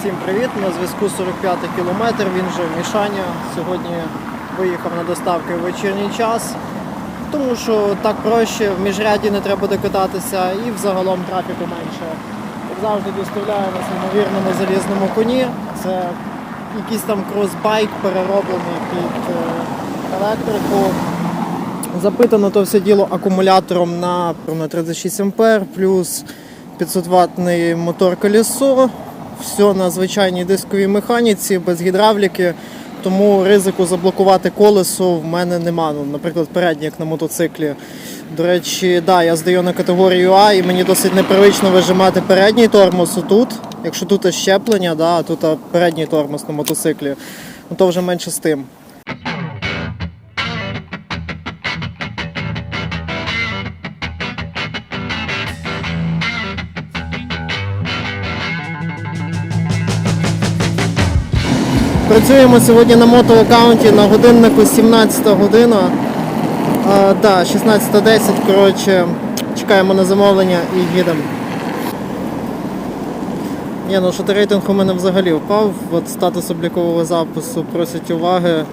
Всім привіт! На зв'язку 45 кілометр, він же Мішаня. Сьогодні виїхав на доставки в вечірній час, тому що так проще, в міжряді не треба докататися і взагалом трафіку менше. Завжди доставляю на неймовірному залізному коні. Це якийсь там кросбайк перероблений під е, електрику. Запитано то все діло акумулятором на, на 36 ампер плюс 500 ваттний мотор колесо. Все на звичайній дисковій механіці, без гідравліки. Тому ризику заблокувати колесо в мене нема. Ну, наприклад, переднє, як на мотоциклі. До речі, да, я здаю на категорію А і мені досить непривично вижимати передній тормоз тут. Якщо тут щеплення, да, а тут передній тормоз на мотоциклі, ну то вже менше з тим. Працюємо сьогодні на мотоаккаунті на годиннику 17 година. А, да, 16.10, коротше, чекаємо на замовлення і їдемо. Ні, ну що рейтинг у мене взагалі впав. От статус облікового запису просить уваги.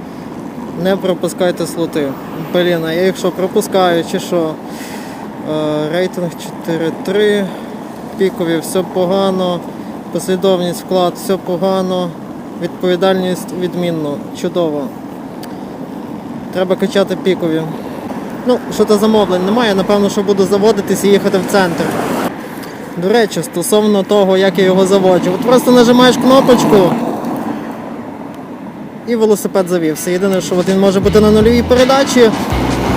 Не пропускайте слоти. Блін, а я якщо пропускаю чи що? Е, Рейтинг 4.3, пікові все погано, послідовність вклад все погано, відповідальність відмінно, чудово. Треба качати пікові. Ну, що то замовлень немає, напевно, що буду заводитись і їхати в центр. До речі, стосовно того, як я його заводжу. От просто нажимаєш кнопочку і велосипед завівся. Єдине, що він може бути на нульовій передачі,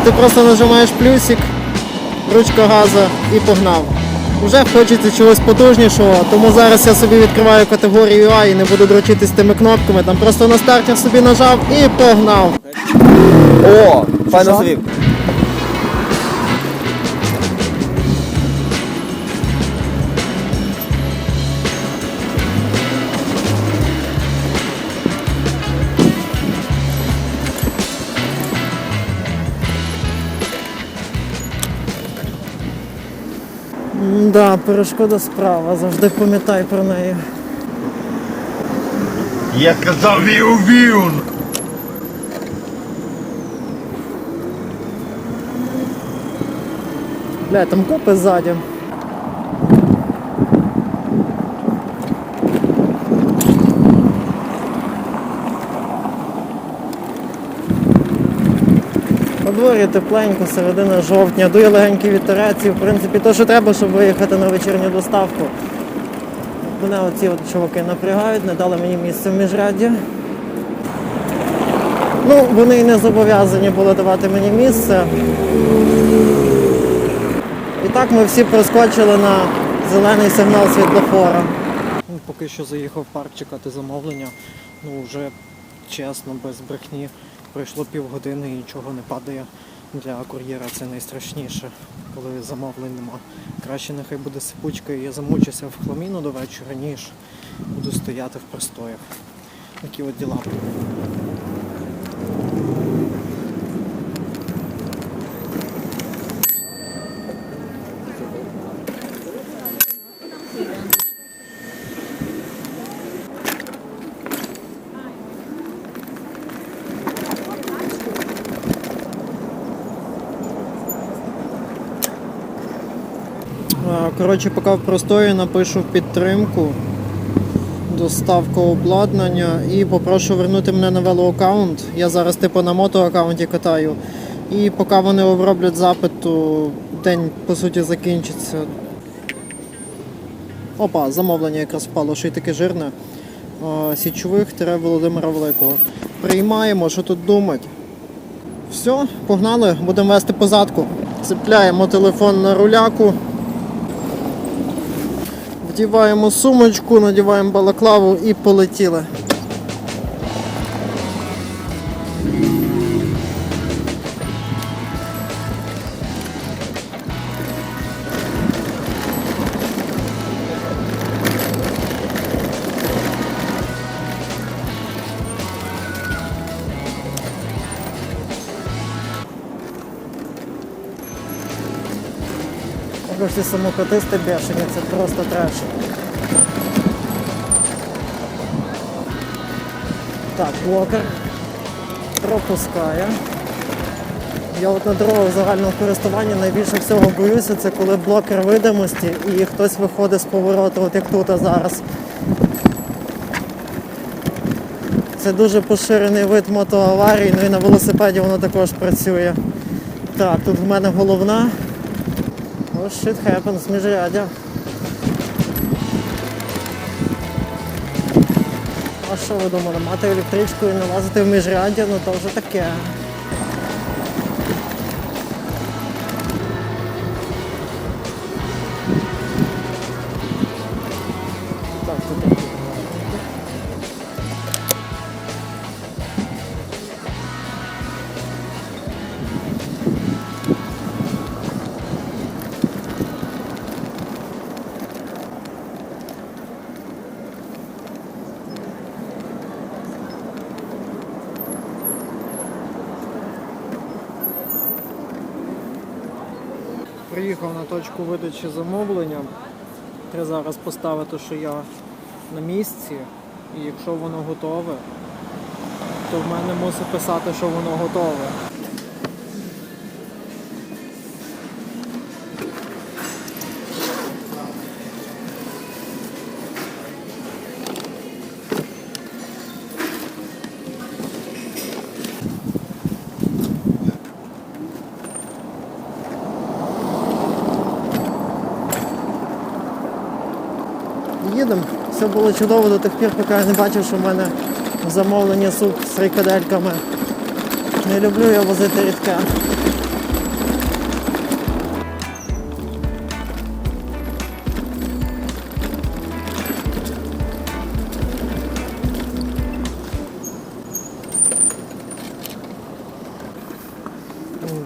ти просто нажимаєш плюсик, ручка газа і погнав. Уже хочеться чогось потужнішого, тому зараз я собі відкриваю категорію А і не буду дрочитись тими кнопками. Там просто на старті собі нажав і погнав. О, файно звів. завів. Да, перешкода справа, завжди пам'ятай про неї. Я казав віу-віу! Бля, там копи ззаді. Дворі тепленько, середина жовтня, дує легенький вітерець в принципі то, що треба, щоб виїхати на вечірню доставку. Мене оці от чуваки напрягають, не дали мені місце в міжряді. Ну, вони і не зобов'язані були давати мені місце. І так ми всі проскочили на зелений сигнал світлофора. Ну, Поки що заїхав парк чекати замовлення. Ну вже чесно, без брехні. Пройшло півгодини і нічого не падає. Для кур'єра це найстрашніше, коли замовлень нема. Краще нехай буде сипучка і я замучуся в хламіну до вечора, ніж буду стояти в простоях. Такі от діла. Коротше, поки в простої напишу підтримку, доставку обладнання і попрошу вернути мене на велоаккаунт. Я зараз типу на мотоаккаунті катаю. І поки вони оброблять запит, то день по суті закінчиться. Опа, замовлення якраз впало, що й таке жирне. Січових Володимира Великого. Приймаємо, що тут думать. Все, погнали, будемо вести позадку. Цепляємо телефон на руляку. Вдіваємо сумочку, надіваємо балаклаву і полетіли. Також ці самокатисти бешені, це просто треш. Так, блокер пропускає. Я от на дорогах загального користування найбільше всього боюся, це коли блокер видимості і хтось виходить з повороту, от як тут зараз. Це дуже поширений вид мотоаварій, ну і на велосипеді воно також працює. Так, тут в мене головна. Oh shit happens, міжрядя. А що ви думали, мати електричку і не лазити в міжряддя, ну то вже таке. Приїхав на точку видачі замовлення. Треба зараз поставити, що я на місці, і якщо воно готове, то в мене мусить писати, що воно готове. Було чудово до тих пір, поки я не бачив, що в мене в замовленні суп з фрикадельками. Не люблю я возити рідке.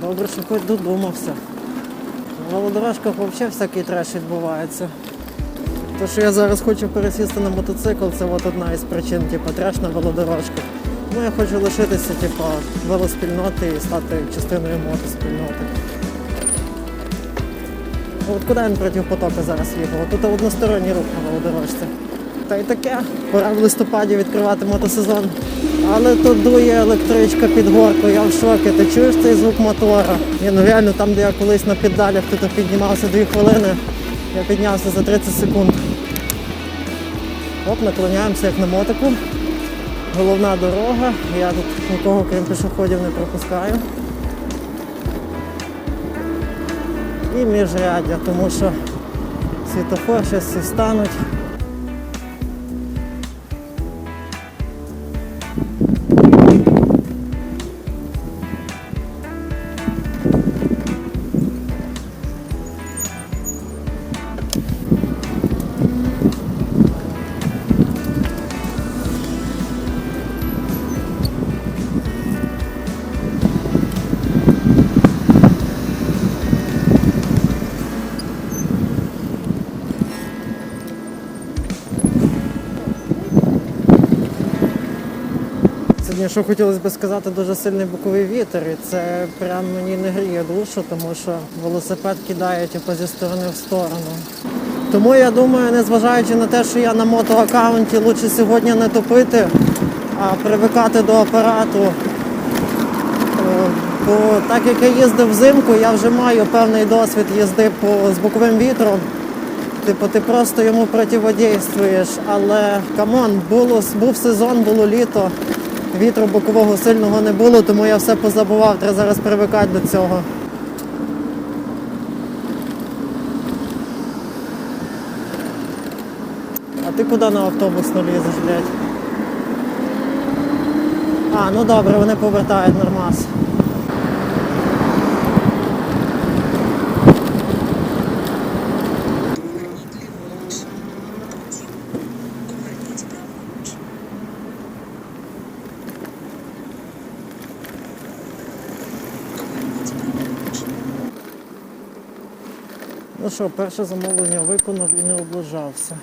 Добре, що хоч додумався. На велодорожках взагалі всякий треш відбувається. Те, що я зараз хочу пересісти на мотоцикл, це от одна із причин, типу, треш на велодорожках. Ну я хочу лишитися, типу, велоспільноти і стати частиною мотоспільноти. От куди він проти потоку зараз їхав? Тут односторонній рух на велодорожці. Та й таке. Пора в листопаді відкривати мотосезон. Але тут дує електричка під горку, я в шокі. Ти чуєш цей звук мотора? Ні, ну реально там, де я колись на піддалях тут піднімався 2 хвилини, я піднявся за 30 секунд. Оп, наклоняємося як на мотику. Головна дорога. Я тут нікого крім пішоходів не пропускаю. І міжряддя, тому що світофор щось всі стануть. Сьогодні, що хотілося б сказати, дуже сильний боковий вітер, і це прям мені не гріє душу, тому що велосипед кидає типу, зі сторони в сторону. Тому я думаю, незважаючи на те, що я на мотоаккаунті, лучше сьогодні не топити, а привикати до апарату. Бо так як я їздив взимку, я вже маю певний досвід їзди по, з боковим вітром. Типу, ти просто йому противодействуєш, але камон, було, був сезон, було літо, вітру бокового сильного не було, тому я все позабував, треба зараз привикати до цього. А ти куди на автобус лізеш, блядь? А, ну добре, вони повертають нормас. Що, перше замовлення виконав і не облажався.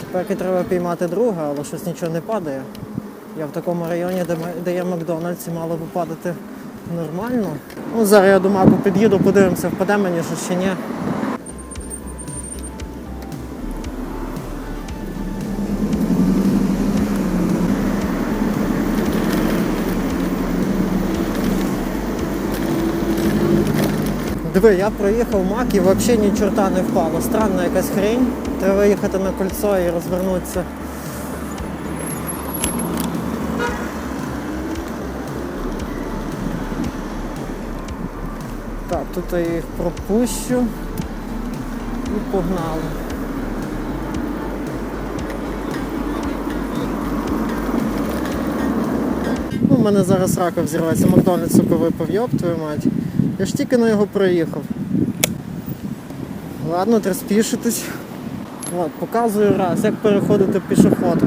Тепер треба піймати друге, але щось нічого не падає. Я в такому районі, де, є Макдональдс, і мало би падати нормально. Ну, зараз я до маку під'їду, подивимося, впаде мені що чи ні. Диви, я проїхав мак і взагалі ні чорта не впало. Странна якась хрень. Треба їхати на кольцо і розвернутися. Так, тут я їх пропущу і погнали. У мене зараз рака взірветься. Макдональдс сука випив, йоп твою мать. Я ж тільки на його проїхав. Ладно, треба спішитись. От, показую раз, як переходити пішоходку.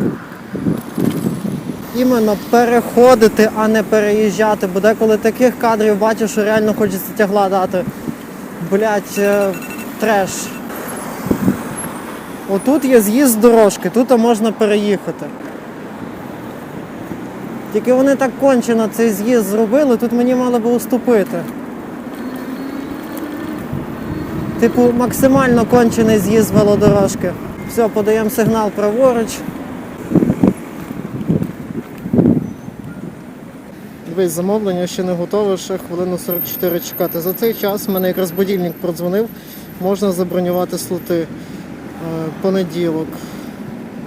Іменно переходити, а не переїжджати. Бо деколи таких кадрів бачу, що реально хочеться тягла дати. Блять, треш. Отут є з'їзд дорожки, тут можна переїхати. Тільки вони так кончено цей з'їзд зробили, тут мені мало би уступити. Типу, максимально кончений з'їзд велодорожки. Все, подаємо сигнал праворуч. Дивись, замовлення ще не готове, ще хвилину 44 чекати. За цей час в мене якраз будильник продзвонив, можна забронювати слоти е, понеділок.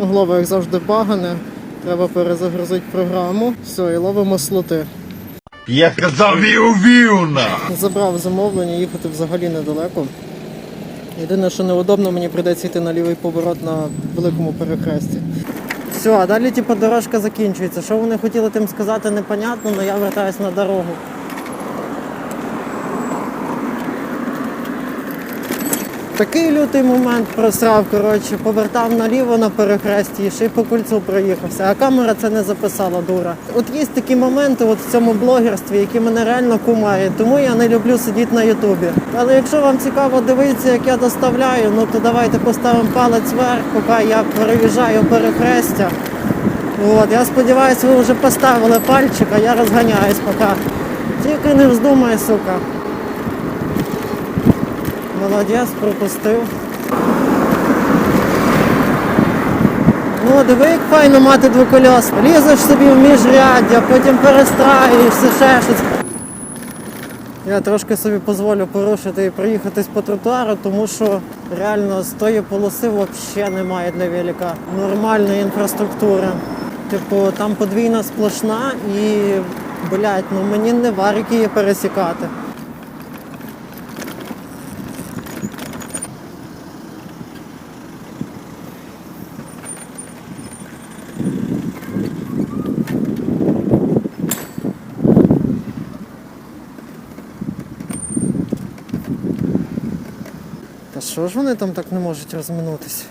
Голова, як завжди, багане. Треба перезагрузити програму. Все, і ловимо слоти. Я казав вів-вівна. Забрав замовлення, їхати взагалі недалеко. Єдине, що неудобно, мені прийдеться йти на лівий поворот на великому перехресті. Все, а далі типу, дорожка закінчується. Що вони хотіли тим сказати, непонятно, але я вертаюсь на дорогу. Такий лютий момент просрав, коротше, повертав наліво на перехресті ще й по кольцу проїхався, а камера це не записала, дура. От є такі моменти от в цьому блогерстві, які мене реально кумають, тому я не люблю сидіти на Ютубі. Але якщо вам цікаво дивитися, як я доставляю, ну то давайте поставимо палець вверх, поки я переїжджаю перехрестя. От, я сподіваюся, ви вже поставили пальчик, а я розганяюсь поки. Тільки не вздумай, сука. Молодець, пропустив. Ну, диви, як файно мати двокольос. Лізеш собі в міжряддя, потім перестраюєшся, ще щось. Я трошки собі дозволю порушити і проїхатись по тротуару, тому що реально з тої полоси взагалі немає для велика нормальної інфраструктури. Типу, там подвійна сплошна і, блядь, ну мені не варики її пересікати. Що ж вони там так не можуть розминутися?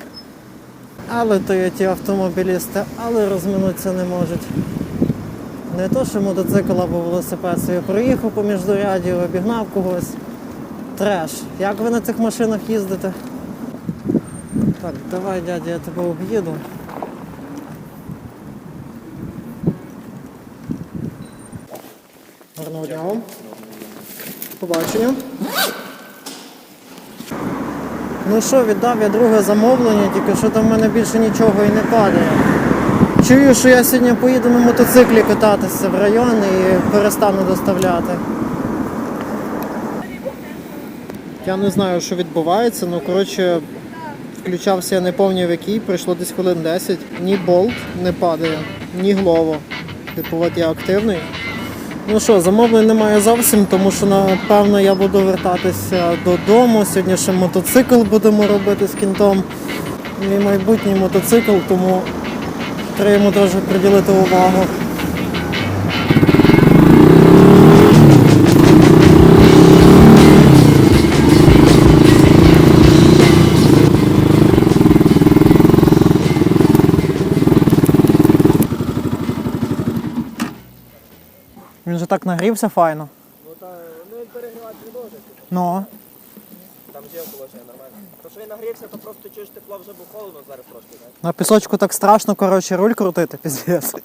Але то є ті автомобілісти, але розминутися не можуть. Не то, що мотоцикл або велосипед собі проїхав по міждоряді, обігнав когось. Треш. Як ви на цих машинах їздите? Так, давай, дядя, я тебе об'їду. Гарного дня вам. Побачення. Ну що, віддав я друге замовлення, тільки що там в мене більше нічого і не падає. Чую, що я сьогодні поїду на мотоциклі кататися в район і перестану доставляти. Я не знаю, що відбувається, ну коротше, включався я не пам'ятаю в який, пройшло десь хвилин 10. Ні болт не падає, ні глово. Типу, от я активний. Ну що, замовлень немає зовсім, тому що напевно я буду вертатися додому. Сьогодні ще мотоцикл будемо робити з кінтом. Мій майбутній мотоцикл, тому треба йому теж приділити увагу. Він же так нагрівся файно. Ну та ну він перегрівати не може. Ну. Там ж є положення нормально. То що він нагрівся, то просто чуєш тепло вже бо холодно зараз трошки, знаєш. На пісочку так страшно, коротше, руль крутити, піздець.